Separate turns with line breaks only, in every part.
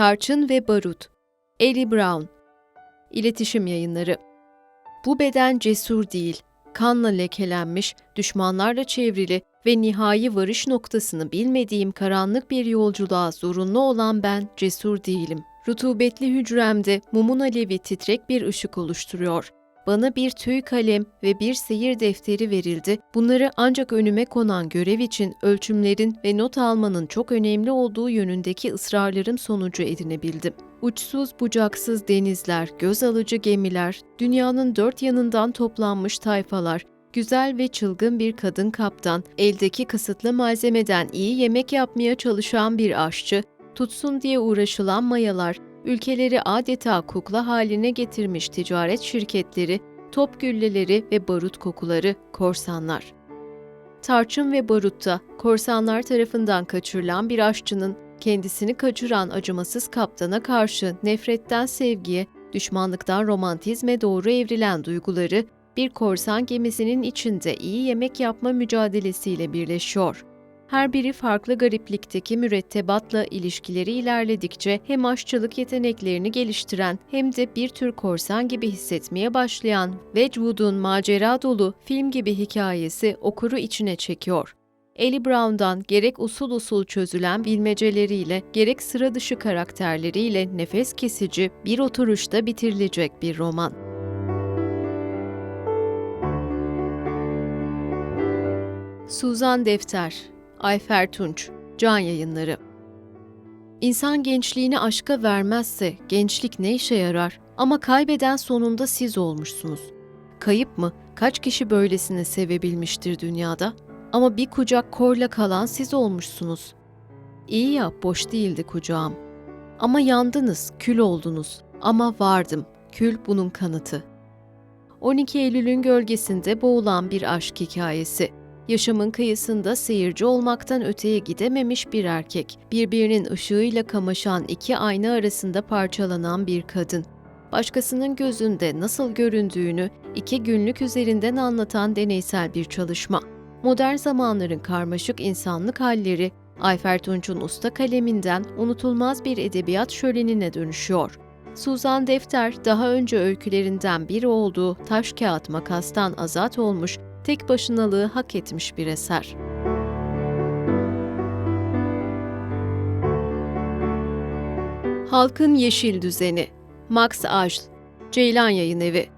Tarçın ve Barut Ellie Brown İletişim Yayınları Bu beden cesur değil, kanla lekelenmiş, düşmanlarla çevrili ve nihai varış noktasını bilmediğim karanlık bir yolculuğa zorunlu olan ben cesur değilim. Rutubetli hücremde mumun alevi titrek bir ışık oluşturuyor. Bana bir tüy kalem ve bir seyir defteri verildi. Bunları ancak önüme konan görev için ölçümlerin ve not almanın çok önemli olduğu yönündeki ısrarlarım sonucu edinebildim. Uçsuz bucaksız denizler, göz alıcı gemiler, dünyanın dört yanından toplanmış tayfalar, güzel ve çılgın bir kadın kaptan, eldeki kısıtlı malzemeden iyi yemek yapmaya çalışan bir aşçı, tutsun diye uğraşılan mayalar, ülkeleri adeta kukla haline getirmiş ticaret şirketleri, top gülleleri ve barut kokuları, korsanlar. Tarçın ve barutta korsanlar tarafından kaçırılan bir aşçının kendisini kaçıran acımasız kaptana karşı nefretten sevgiye, düşmanlıktan romantizme doğru evrilen duyguları bir korsan gemisinin içinde iyi yemek yapma mücadelesiyle birleşiyor. Her biri farklı gariplikteki mürettebatla ilişkileri ilerledikçe hem aşçılık yeteneklerini geliştiren hem de bir tür korsan gibi hissetmeye başlayan Wedgwood'un macera dolu film gibi hikayesi okuru içine çekiyor. Ellie Brown'dan gerek usul usul çözülen bilmeceleriyle gerek sıra dışı karakterleriyle nefes kesici bir oturuşta bitirilecek bir roman. Suzan Defter Ayfer Tunç Can Yayınları İnsan gençliğini aşka vermezse gençlik ne işe yarar? Ama kaybeden sonunda siz olmuşsunuz. Kayıp mı? Kaç kişi böylesine sevebilmiştir dünyada? Ama bir kucak korla kalan siz olmuşsunuz. İyi ya, boş değildi kucağım. Ama yandınız, kül oldunuz. Ama vardım, kül bunun kanıtı. 12 Eylül'ün gölgesinde boğulan bir aşk hikayesi. Yaşamın kıyısında seyirci olmaktan öteye gidememiş bir erkek, birbirinin ışığıyla kamaşan iki ayna arasında parçalanan bir kadın. Başkasının gözünde nasıl göründüğünü iki günlük üzerinden anlatan deneysel bir çalışma. Modern zamanların karmaşık insanlık halleri Ayfer Tunç'un usta kaleminden unutulmaz bir edebiyat şölenine dönüşüyor. Suzan Defter daha önce öykülerinden biri olduğu Taş Kağıt Makas'tan azat olmuş tek başınalığı hak etmiş bir eser. Halkın Yeşil Düzeni Max Ajl Ceylan Yayın Evi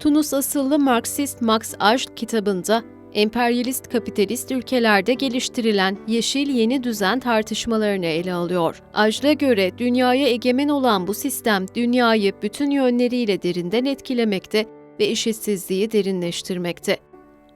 Tunus asıllı Marksist Max Ajl kitabında emperyalist kapitalist ülkelerde geliştirilen yeşil yeni düzen tartışmalarını ele alıyor. Ajl'a göre dünyaya egemen olan bu sistem dünyayı bütün yönleriyle derinden etkilemekte ve eşitsizliği derinleştirmekte.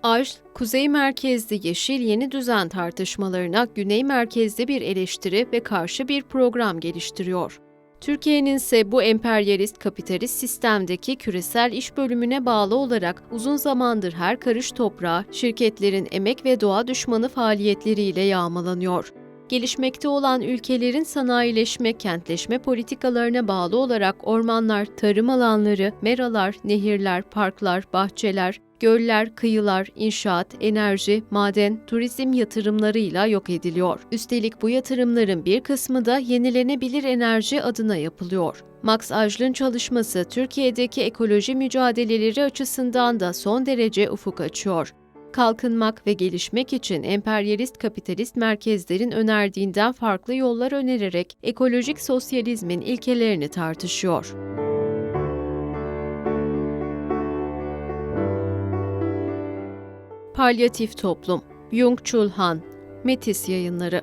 Ajl, kuzey merkezli yeşil yeni düzen tartışmalarına güney merkezli bir eleştiri ve karşı bir program geliştiriyor. Türkiye'nin ise bu emperyalist kapitalist sistemdeki küresel iş bölümüne bağlı olarak uzun zamandır her karış toprağı şirketlerin emek ve doğa düşmanı faaliyetleriyle yağmalanıyor. Gelişmekte olan ülkelerin sanayileşme, kentleşme politikalarına bağlı olarak ormanlar, tarım alanları, meralar, nehirler, parklar, bahçeler, göller, kıyılar, inşaat, enerji, maden, turizm yatırımlarıyla yok ediliyor. Üstelik bu yatırımların bir kısmı da yenilenebilir enerji adına yapılıyor. Max Ajl'ın çalışması Türkiye'deki ekoloji mücadeleleri açısından da son derece ufuk açıyor kalkınmak ve gelişmek için emperyalist kapitalist merkezlerin önerdiğinden farklı yollar önererek ekolojik sosyalizmin ilkelerini tartışıyor. Palyatif Toplum Jung-Chul Han Metis Yayınları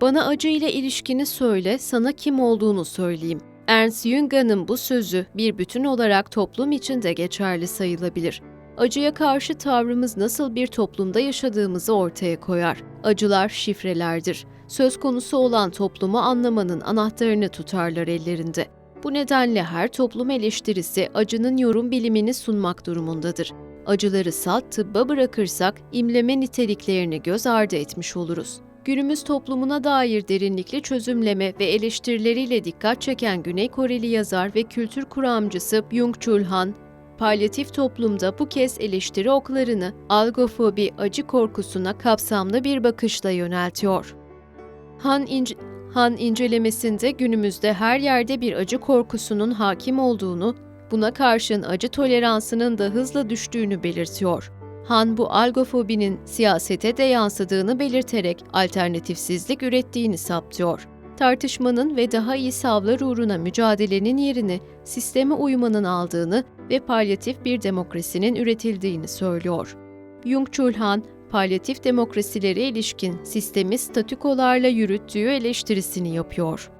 Bana acı ile ilişkini söyle, sana kim olduğunu söyleyeyim. Ernst Junga'nın bu sözü bir bütün olarak toplum için de geçerli sayılabilir. Acıya karşı tavrımız nasıl bir toplumda yaşadığımızı ortaya koyar. Acılar şifrelerdir. Söz konusu olan toplumu anlamanın anahtarını tutarlar ellerinde. Bu nedenle her toplum eleştirisi acının yorum bilimini sunmak durumundadır. Acıları salt tıbba bırakırsak imleme niteliklerini göz ardı etmiş oluruz günümüz toplumuna dair derinlikli çözümleme ve eleştirileriyle dikkat çeken Güney Koreli yazar ve kültür kuramcısı Byung-Chul Han, palyatif toplumda bu kez eleştiri oklarını algofobi acı korkusuna kapsamlı bir bakışla yöneltiyor. Han, ince- Han incelemesinde günümüzde her yerde bir acı korkusunun hakim olduğunu, buna karşın acı toleransının da hızla düştüğünü belirtiyor. Han bu algofobinin siyasete de yansıdığını belirterek alternatifsizlik ürettiğini saptıyor. Tartışmanın ve daha iyi savlar uğruna mücadelenin yerini sisteme uymanın aldığını ve palyatif bir demokrasinin üretildiğini söylüyor. Jung-Chul Han, palyatif demokrasilere ilişkin sistemi statükolarla yürüttüğü eleştirisini yapıyor.